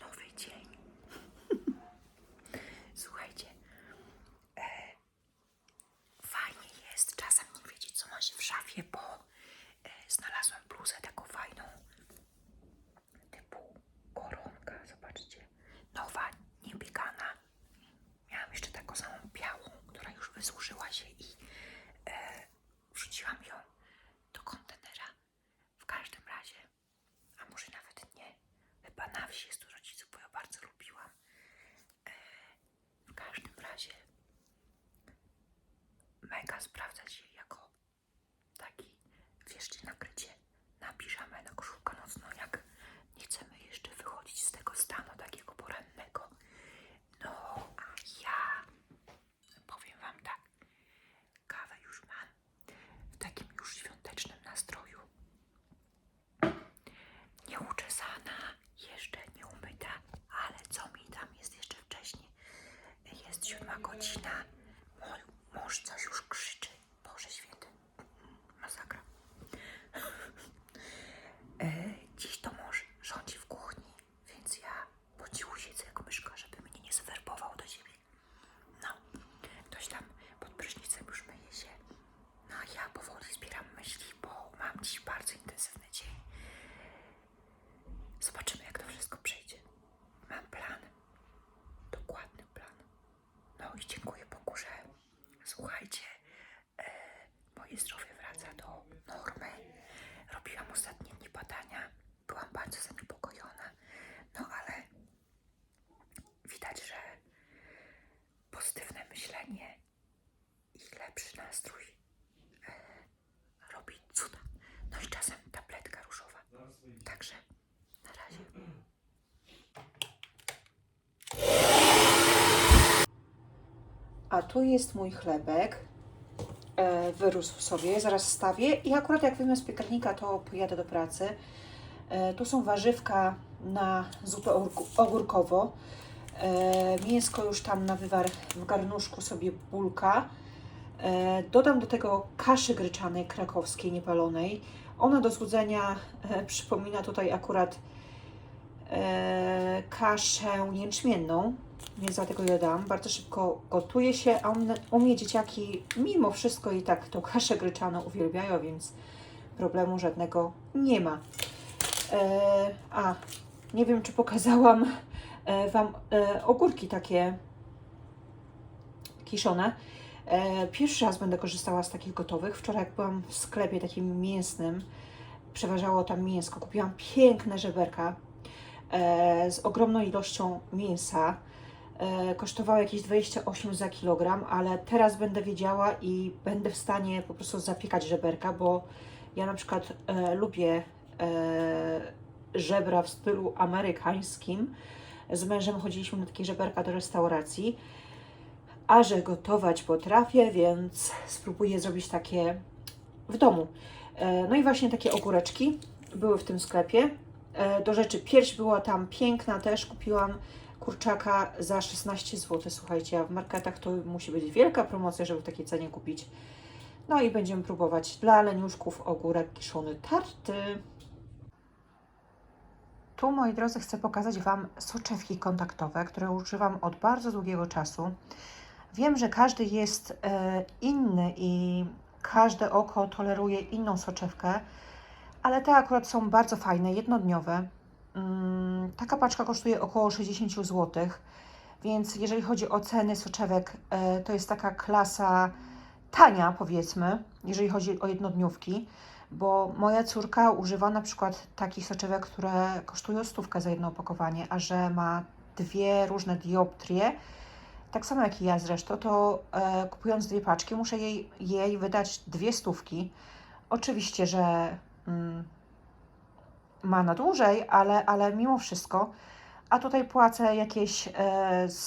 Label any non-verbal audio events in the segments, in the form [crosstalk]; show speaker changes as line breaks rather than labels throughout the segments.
nowy dzień. [laughs] Słuchajcie, e, fajnie jest czasem nie wiedzieć, co ma się w szafie, bo e, znalazłem bluzę taką fajną, typu koronka, zobaczcie, nowa, niebiegana. Miałam jeszcze taką samą białą, która już wysuszyła się i e, wrzuciłam ją do kontenera. W każdym razie, a może nawet nie, chyba na wsi jest u rodziców, bo ja bardzo lubiłam. E, w każdym razie, sprawdzać je jako taki, wierzcie, nakrycie na piżamę, na koszulkę nocną, jak nie chcemy jeszcze wychodzić z tego stanu takiego porannego. No, a ja powiem Wam tak, kawę już mam w takim już świątecznym nastroju. Nieuczesana, jeszcze nie umyta, ale co mi tam jest jeszcze wcześniej? Jest siódma godzina, mój mąż coś już krzyczy. Boże święty, masakra. E, Dziś to mąż rządzi w kuchni, więc ja po cichu siedzę jak myszka, żeby mnie nie zwerbował do siebie. No, ktoś tam pod prysznicem już myje się. No a ja powoli zbieram myśli, bo mam dziś bardzo intensywny dzień. Zobaczymy, jak to wszystko przejdzie. Mam plan. Dokładny plan. No i dziękuję Bogu, że słuchajcie, e, moje zdrowie wraca do normy. Robiłam ostatnie dni badania. Byłam bardzo zaniepokojona. No ale widać, że pozytywne myślenie i lepszy nastrój e, robi cuda. No i czasem tabletka różowa. Także na razie. A tu jest mój chlebek. E, wyrósł sobie, zaraz stawię i akurat jak wyjmę z piekarnika, to pojadę do pracy. E, tu są warzywka na zupę ogórkowo. E, mięsko już tam na wywar w garnuszku sobie bulka. E, dodam do tego kaszy gryczanej krakowskiej niepalonej. Ona do złudzenia e, przypomina tutaj akurat e, kaszę jęczmienną, więc dlatego ją dam. Bardzo szybko gotuje się, a u mnie dzieciaki mimo wszystko i tak tą kaszę gryczaną uwielbiają, więc problemu żadnego nie ma. E, a, nie wiem czy pokazałam e, Wam e, ogórki takie kiszone. E, pierwszy raz będę korzystała z takich gotowych. Wczoraj jak byłam w sklepie takim mięsnym, przeważało tam mięsko. Kupiłam piękne żeberka e, z ogromną ilością mięsa. E, kosztowało jakieś 28 za kilogram, ale teraz będę wiedziała i będę w stanie po prostu zapiekać żeberka, bo ja na przykład e, lubię e, żebra w stylu amerykańskim. Z mężem chodziliśmy na takie żeberka do restauracji. A że gotować potrafię, więc spróbuję zrobić takie w domu. E, No i właśnie takie ogóreczki były w tym sklepie. E, Do rzeczy pierś była tam piękna też. Kupiłam kurczaka za 16 zł. Słuchajcie, a w marketach to musi być wielka promocja, żeby w takiej cenie kupić. No i będziemy próbować dla leniuszków ogórek kiszony tarty. Tu, moi drodzy, chcę pokazać Wam soczewki kontaktowe, które używam od bardzo długiego czasu. Wiem, że każdy jest e, inny i każde oko toleruje inną soczewkę, ale te akurat są bardzo fajne, jednodniowe. Mm, taka paczka kosztuje około 60 zł, więc jeżeli chodzi o ceny soczewek, e, to jest taka klasa tania, powiedzmy, jeżeli chodzi o jednodniówki, bo moja córka używa na przykład takich soczewek, które kosztują stówkę za jedno opakowanie, a że ma dwie różne dioptrie, tak samo jak i ja zresztą, to e, kupując dwie paczki, muszę jej, jej wydać dwie stówki. Oczywiście, że mm, ma na dłużej, ale, ale mimo wszystko. A tutaj płacę jakieś e,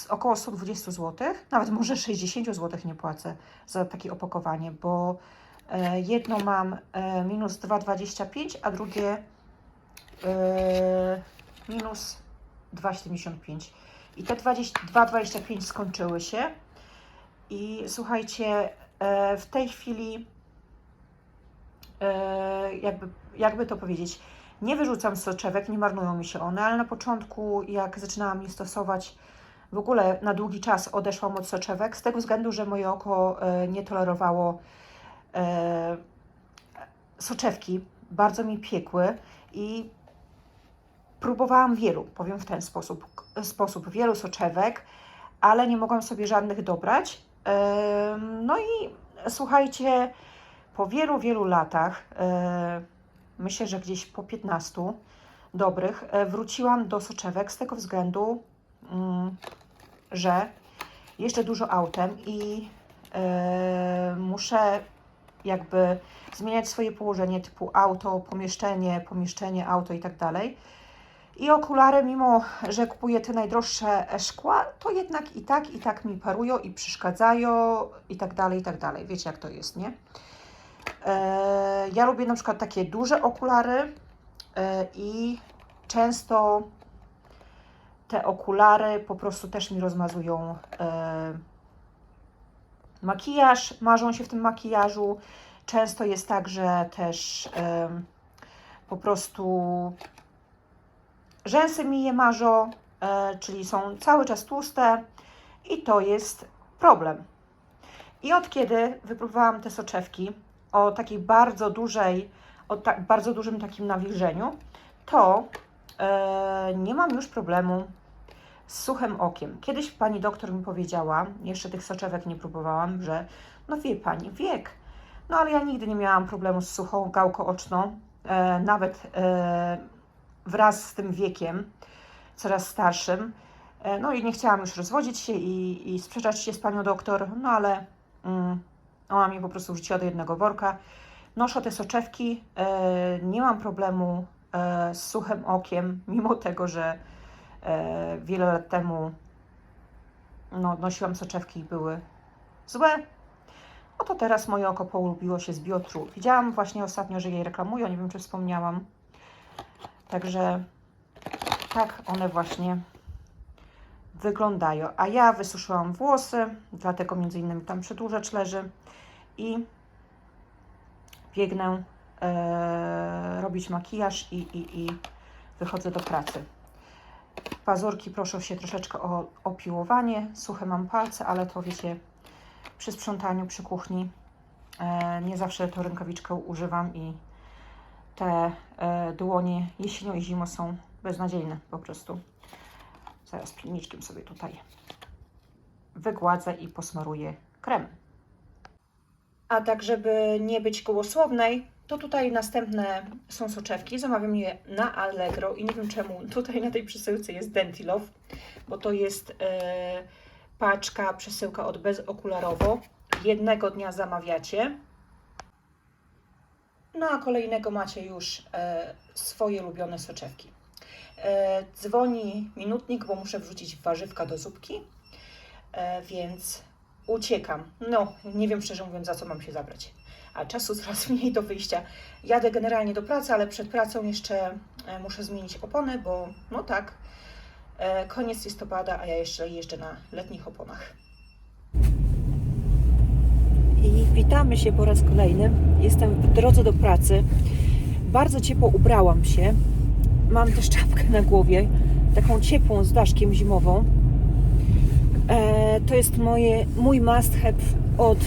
około 120 zł, nawet może 60 zł nie płacę za takie opakowanie, bo e, jedno mam e, minus 2,25, a drugie e, minus 2,75. I te 20 2,25 skończyły się. I słuchajcie, e, w tej chwili, e, jakby, jakby to powiedzieć, Nie wyrzucam soczewek, nie marnują mi się one, ale na początku, jak zaczynałam je stosować, w ogóle na długi czas odeszłam od soczewek, z tego względu, że moje oko e, nie tolerowało e, soczewki, bardzo mi piekły i próbowałam wielu, powiem w ten sposób, sposób wielu soczewek, ale nie mogłam sobie żadnych dobrać. No i słuchajcie, po wielu, wielu latach, e, myślę, że gdzieś po 15 dobrych, e, wróciłam do soczewek z tego względu, mm, że jeżdżę dużo autem i e, muszę jakby zmieniać swoje położenie typu auto, pomieszczenie, pomieszczenie, auto i tak dalej. I okulary, mimo że kupuję te najdroższe szkła, to jednak i tak, i tak mi parują i przeszkadzają i tak dalej, i tak dalej. Wiecie jak to jest, nie? E, ja lubię na przykład takie duże okulary e, i często te okulary po prostu też mi rozmazują e, makijaż, marzą się w tym makijażu. Często jest tak, że też po prostu rzęsy mi je marzą, czyli są cały czas tłuste i to jest problem. I od kiedy wypróbowałam te soczewki o takiej bardzo dużej, o tak, bardzo dużym takim nawilżeniu, to e, nie mam już problemu z suchym okiem. Kiedyś pani doktor mi powiedziała, jeszcze tych soczewek nie próbowałam, że no wie pani, wiek. No ale ja nigdy nie miałam problemu z suchą gałką oczną, e, nawet e, wraz z tym wiekiem, coraz starszym. E, no i nie chciałam już rozwodzić się i, i sprzeczać się z panią doktor, no ale mm, ona mnie po prostu wrzuciła do jednego worka. Noszę te soczewki, e, nie mam problemu e, z suchym okiem, mimo tego, że e, wiele lat temu no, nosiłam soczewki i były złe. Oto teraz moje oko polubiło się z Biotru. Widziałam właśnie ostatnio, że jej reklamują, nie wiem czy wspomniałam. Także tak one właśnie wyglądają. A ja wysuszyłam włosy, dlatego między innymi tam przedłużacz leży i biegnę e, robić makijaż i, i, i wychodzę do pracy. Pazurki proszę się troszeczkę o opiłowanie. Suche mam palce, ale to wiecie, przy sprzątaniu, przy kuchni e, nie zawsze tą rękawiczkę używam i te e, dłonie jesienią i zimą są beznadziejne po prostu. Zaraz pilniczkiem sobie tutaj wygładzę i posmaruję krem. A tak, żeby nie być gołosłownej, to tutaj następne są soczewki. Zamawiam je na Allegro i nie wiem czemu tutaj na tej przesyłce jest Dentilow, bo to jest e, paczka, przesyłka od bezokularowo. Jednego dnia zamawiacie, no a kolejnego macie już e, swoje ulubione soczewki. E, dzwoni minutnik, bo muszę wrzucić warzywka do zupki, więc uciekam. No, nie wiem szczerze mówiąc, za co mam się zabrać. A czasu [laughs] coraz mniej do wyjścia. Jadę generalnie do pracy, ale przed pracą jeszcze e, muszę zmienić opony, bo no tak, e, koniec listopada, a ja jeszcze jeżdżę na letnich oponach. I witamy się po raz kolejny. Jestem w drodze do pracy. Bardzo ciepło ubrałam się. Mam też czapkę na głowie, taką ciepłą z daszkiem zimową. E, to jest moje, mój must have od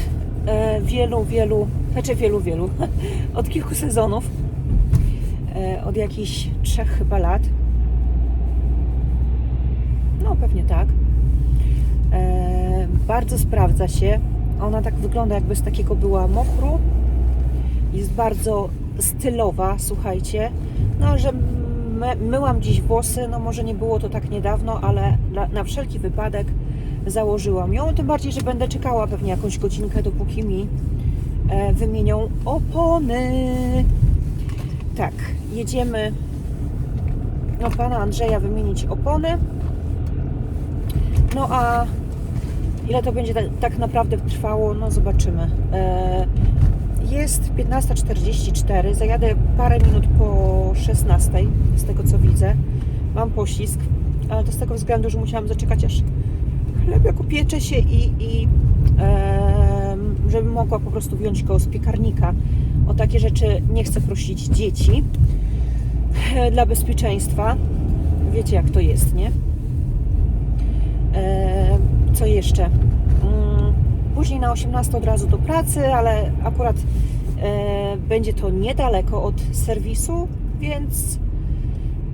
e, wielu, wielu, znaczy wielu, wielu, [laughs] od kilku sezonów. E, od jakichś trzech chyba lat. No, pewnie tak. Bardzo sprawdza się. Ona tak wygląda, jakby z takiego była mochru. Jest bardzo stylowa, słuchajcie. No, że my, myłam dziś włosy, no może nie było to tak niedawno, ale na, na wszelki wypadek założyłam ją. Tym bardziej, że będę czekała pewnie jakąś godzinkę, dopóki mi e, wymienią opony. Tak, jedziemy no, pana Andrzeja wymienić opony. No a ile to będzie tak, tak naprawdę trwało, no zobaczymy. E, jest 15.44, zajadę parę minut po 16, z tego co widzę. Mam poślizg, ale to z tego względu, że musiałam zaczekać aż chleb upiecze się i, i em, żebym mogła po prostu wziąć go z piekarnika. O takie rzeczy nie chcę prosić dzieci. e, dla bezpieczeństwa. Wiecie jak to jest, nie? E, co jeszcze? Później na 18 od razu do pracy, ale akurat e, będzie to niedaleko od serwisu, więc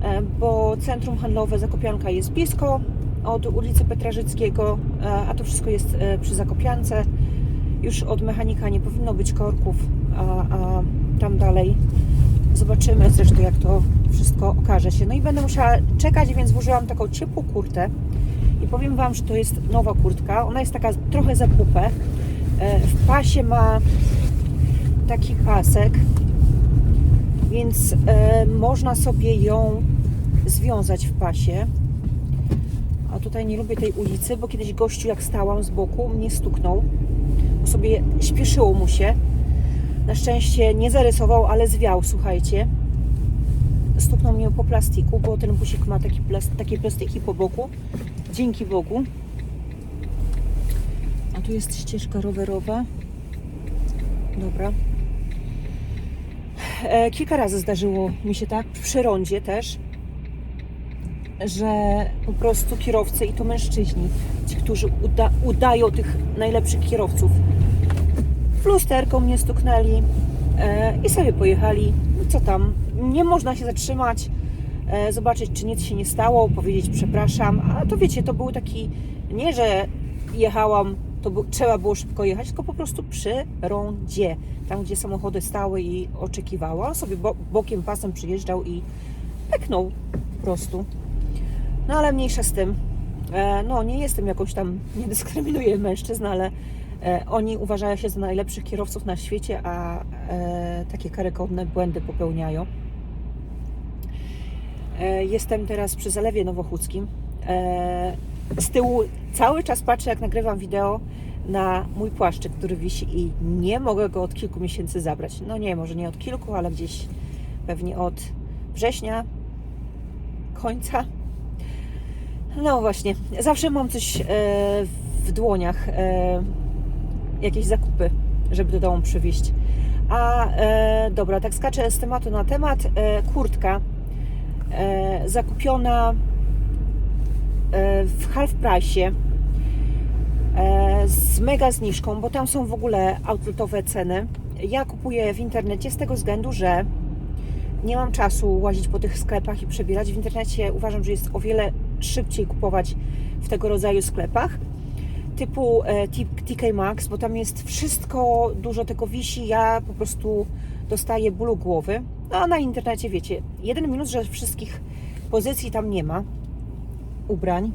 e, bo centrum handlowe Zakopianka jest blisko od ulicy Petrażyckiego, e, a to wszystko jest e, przy Zakopiance. Już od mechanika nie powinno być korków, a, a tam dalej zobaczymy zresztą jak to wszystko okaże się. No i będę musiała czekać, więc włożyłam taką ciepłą kurtę i powiem Wam, że to jest nowa kurtka. Ona jest taka trochę za pupę. E, W pasie ma taki pasek, więc e, można sobie ją związać w pasie. A tutaj nie lubię tej ulicy, bo kiedyś gościu jak stałam z boku mnie stuknął. Bo sobie śpieszyło mu się. Na szczęście nie zarysował, ale zwiał, słuchajcie. Stuknął mnie po plastiku, bo ten busik ma taki plas takie plastiki po boku. Dzięki Bogu. A tu jest ścieżka rowerowa. Dobra. E, kilka razy zdarzyło mi się tak, przy rondzie też, że po prostu kierowcy, i to mężczyźni, ci, którzy uda udają tych najlepszych kierowców, w lusterką mnie stuknęli e, i sobie pojechali. No Co tam? Nie można się zatrzymać, zobaczyć, czy nic się nie stało, powiedzieć przepraszam. A to wiecie, to był taki, nie że jechałam, to trzeba było szybko jechać, tylko po prostu przy rondzie, tam gdzie samochody stały i oczekiwała. Sobie bo bokiem pasem przyjeżdżał i peknął po prostu. No ale mniejsza z tym. E, no nie jestem jakąś tam, nie dyskryminuję mężczyzn, ale e, oni uważają się za najlepszych kierowców na świecie, a e, takie karygodne błędy popełniają. E, jestem teraz przy Zalewie Nowochódzkim. E, z tyłu cały czas patrzę, jak nagrywam wideo na mój płaszczyk, który wisi i nie mogę go od kilku miesięcy zabrać. No nie, może nie od kilku, ale gdzieś pewnie od września, końca. No właśnie, zawsze mam coś e, w dłoniach, jakieś zakupy, żeby do domu przywieźć. A dobra, tak skaczę z tematu na temat. Kurtka zakupiona e, w half price e, z mega zniżką, bo tam są w ogóle outletowe ceny. Ja kupuję w internecie z tego względu, że nie mam czasu łazić po tych sklepach i przebierać. W internecie uważam, że jest o wiele szybciej kupować w tego rodzaju sklepach typu e, TK Maxx, bo tam jest wszystko, dużo tego wisi, ja po prostu dostaję bólu głowy. No a na internecie wiecie, jeden minus, że wszystkich pozycji tam nie ma, ubrań.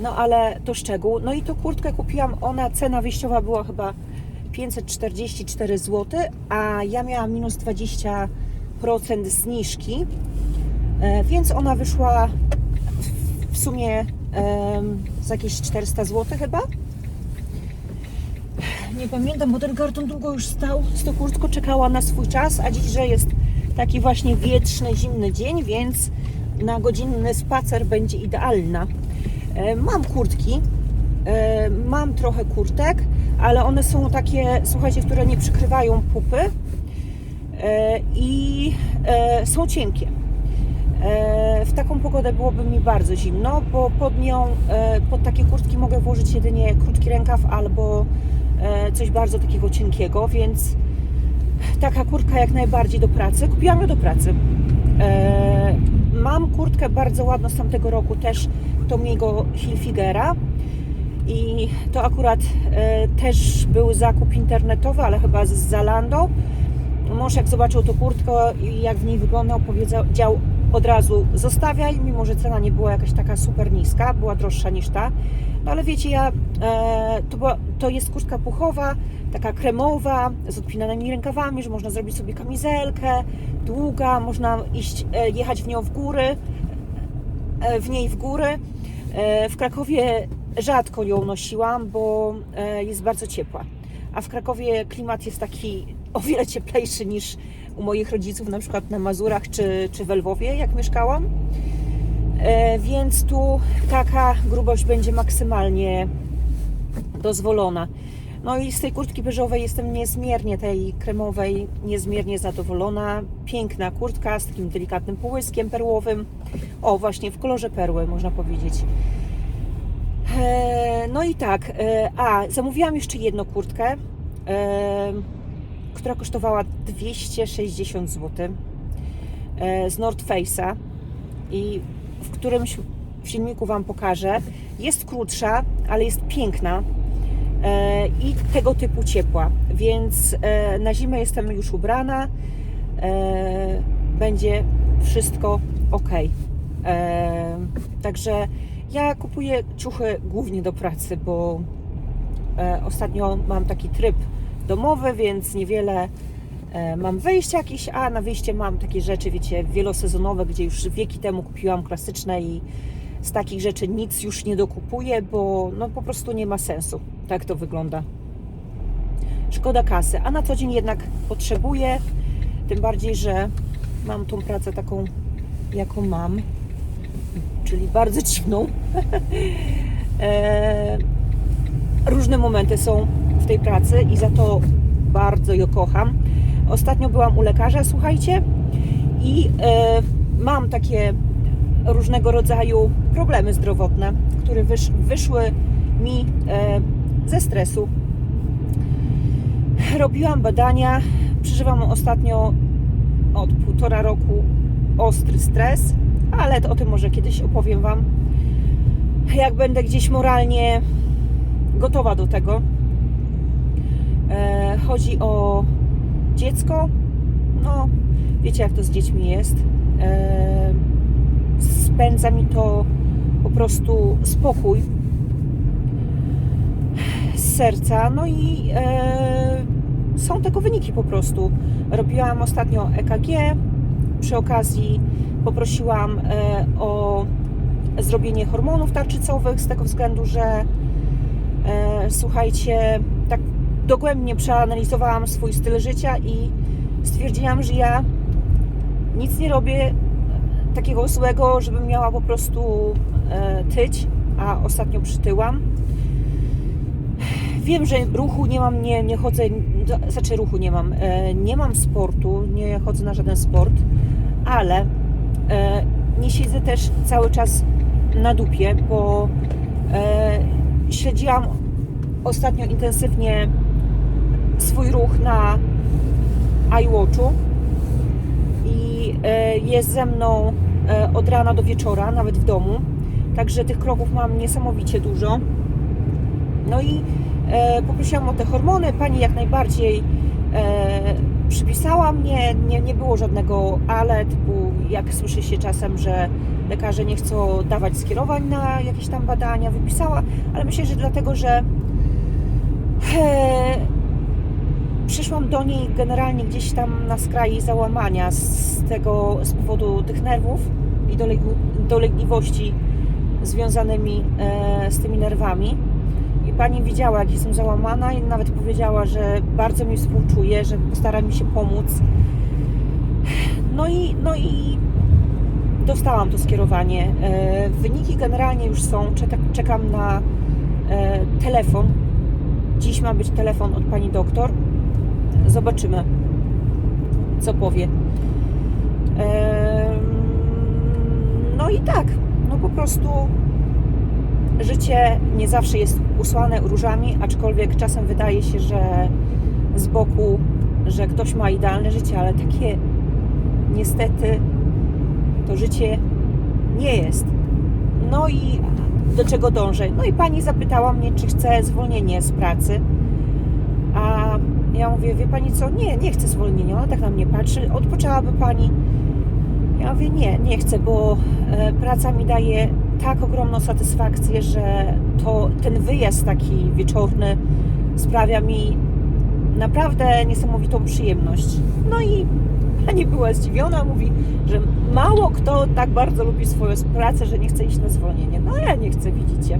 No ale to szczegół. No i tą kurtkę kupiłam, ona cena wyjściowa była chyba 544 zł, a ja miałam minus 20% zniżki, e, więc ona wyszła w- sumie za jakieś 400 zł chyba. Nie pamiętam, bo ten karton długo już stał z tą kurtką, czekała na swój czas, a dziś, że jest taki właśnie wietrzny, zimny dzień, więc na godzinny spacer będzie idealna. E, Mam kurtki, e, mam trochę kurtek, ale one są takie, słuchajcie, które nie przykrywają pupy e, i są cienkie. W taką pogodę byłoby mi bardzo zimno, bo pod nią, pod takie kurtki mogę włożyć jedynie krótki rękaw albo coś bardzo takiego cienkiego, więc taka kurtka jak najbardziej do pracy. Kupiłam ją do pracy. E, Mam kurtkę bardzo ładną z tamtego roku, też Tomiego Hilfigera i to akurat e, też był zakup internetowy, ale chyba z Zalando. Mąż jak zobaczył tą kurtkę i jak w niej wyglądał, powiedział od razu zostawiaj, mimo że cena nie była jakaś taka super niska, była droższa niż ta. No ale wiecie, ja, e, to, była, to jest kurtka puchowa, taka kremowa, z odpinanymi rękawami, że można zrobić sobie kamizelkę, długa, można iść, e, jechać w nią w góry, e, w niej w góry. E, w Krakowie rzadko ją nosiłam, bo e, jest bardzo ciepła. A w Krakowie klimat jest taki o wiele cieplejszy niż u moich rodziców, na przykład na Mazurach czy, czy w Lwowie, jak mieszkałam. E, więc tu taka grubość będzie maksymalnie dozwolona. No i z tej kurtki beżowej jestem niezmiernie, tej kremowej, niezmiernie zadowolona. Piękna kurtka z takim delikatnym połyskiem perłowym. O, właśnie w kolorze perły, można powiedzieć. E, No i tak, e, a zamówiłam jeszcze jedną kurtkę, która kosztowała 260 zł e, z North Face'a i w którymś filmiku Wam pokażę. Jest krótsza, ale jest piękna e, i tego typu ciepła, więc e, na zimę jestem już ubrana. Będzie wszystko ok. Także ja kupuję ciuchy głównie do pracy, bo ostatnio mam taki tryb domowy, więc niewiele e, mam wyjść jakieś, a na wyjście mam takie rzeczy, wiecie, wielosezonowe, gdzie już wieki temu kupiłam klasyczne i z takich rzeczy nic już nie dokupuję, bo no po prostu nie ma sensu. Tak to wygląda. Szkoda kasy, a na co dzień jednak potrzebuję, tym bardziej, że mam tą pracę taką, jaką mam, czyli bardzo [laughs] dziwną. [laughs] e, różne momenty są w tej pracy i za to bardzo ją kocham. Ostatnio byłam u lekarza, słuchajcie, i e, mam takie różnego rodzaju problemy zdrowotne, które wysz, wyszły mi e, ze stresu. Robiłam badania, przeżywam ostatnio od półtora roku ostry stres, ale to o tym może kiedyś opowiem Wam, jak będę gdzieś moralnie gotowa do tego. E, chodzi o dziecko. No, wiecie, jak to z dziećmi jest. E, spędza mi to po prostu spokój z serca. No i e, są tego wyniki po prostu. Robiłam ostatnio EKG. Przy okazji poprosiłam o zrobienie hormonów tarczycowych z tego względu, że e, słuchajcie, dogłębnie przeanalizowałam swój styl życia i stwierdziłam, że ja nic nie robię takiego złego, żebym miała po prostu e, tyć, a ostatnio przytyłam. Wiem, że ruchu nie mam, nie, nie chodzę, znaczy ruchu nie mam, e, nie mam sportu, nie chodzę na żaden sport, ale e, nie siedzę też cały czas na dupie, bo e, śledziłam ostatnio intensywnie swój ruch na iWatchu i e, jest ze mną e, od rana do wieczora, nawet w domu. Także tych kroków mam niesamowicie dużo. No i e, poprosiłam o te hormony. Pani jak najbardziej przypisała mnie. Nie, nie było żadnego ale, typu jak słyszy się czasem, że lekarze nie chcą dawać skierowań na jakieś tam badania, wypisała, ale myślę, że dlatego, że przyszłam do niej generalnie gdzieś tam na skraju załamania z tego, z powodu tych nerwów i dolegliwości związanymi e, z tymi nerwami. I pani widziała, jak jestem załamana i nawet powiedziała, że bardzo mi współczuje, że postara mi się pomóc. No i, no i dostałam to skierowanie. E, wyniki generalnie już są. Czeka, czekam na e, telefon. Dziś ma być telefon od pani doktor. Zobaczymy, co powie. No i tak, no po prostu życie nie zawsze jest usłane różami, aczkolwiek czasem wydaje się, że z boku, że ktoś ma idealne życie, ale takie niestety to życie nie jest. No i do czego dążę? No i pani zapytała mnie, czy chcę zwolnienie z pracy. Mówię, wie pani co? Nie, nie chcę zwolnienia. Ona tak na mnie patrzy. Odpoczęłaby pani? Ja mówię, nie, nie chcę, bo e, praca mi daje tak ogromną satysfakcję, że to ten wyjazd taki wieczorny sprawia mi naprawdę niesamowitą przyjemność. No i pani była zdziwiona, mówi, że mało kto tak bardzo lubi swoją pracę, że nie chce iść na zwolnienie. No ja nie chcę, widzicie.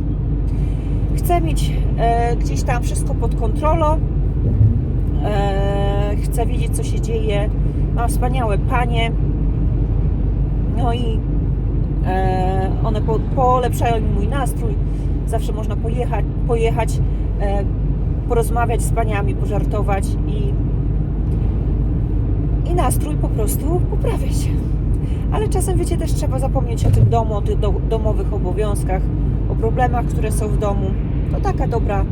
Chcę mieć e, gdzieś tam wszystko pod kontrolą. E, chcę wiedzieć, co się dzieje. Mam wspaniałe panie. No i e, one po, polepszają mi mój nastrój. Zawsze można pojechać, pojechać porozmawiać z paniami, pożartować i, i nastrój po prostu poprawiać. Ale czasem, wiecie, też trzeba zapomnieć o tym domu, o tych do, domowych obowiązkach, o problemach, które są w domu. To taka dobra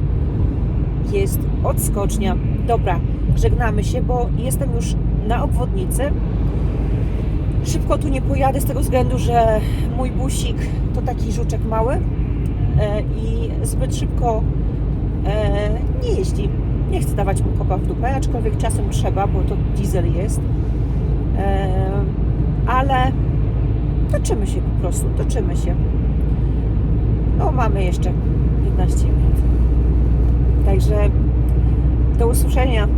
jest odskocznia. Dobra, żegnamy się, bo jestem już na obwodnicy. Szybko tu nie pojadę z tego względu, że mój busik to taki żuczek mały e, i zbyt szybko e, nie jeździ. Nie chcę dawać mu kopa w dupę, aczkolwiek czasem trzeba, bo to diesel jest. E, ale toczymy się po prostu, toczymy się. No, mamy jeszcze 15 minut. Także do usłyszenia.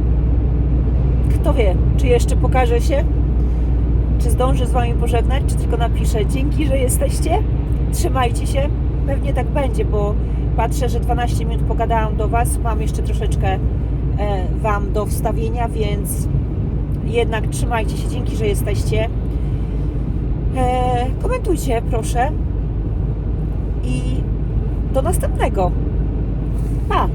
Kto wie, czy jeszcze pokaże się, czy zdążę z Wami pożegnać, czy tylko napiszę dzięki, że jesteście. Trzymajcie się. Pewnie tak będzie, bo patrzę, że 12 minut pogadałam do Was. Mam jeszcze troszeczkę e, Wam do wstawienia, więc jednak trzymajcie się. Dzięki, że jesteście. E, komentujcie, proszę. I do następnego. Pa!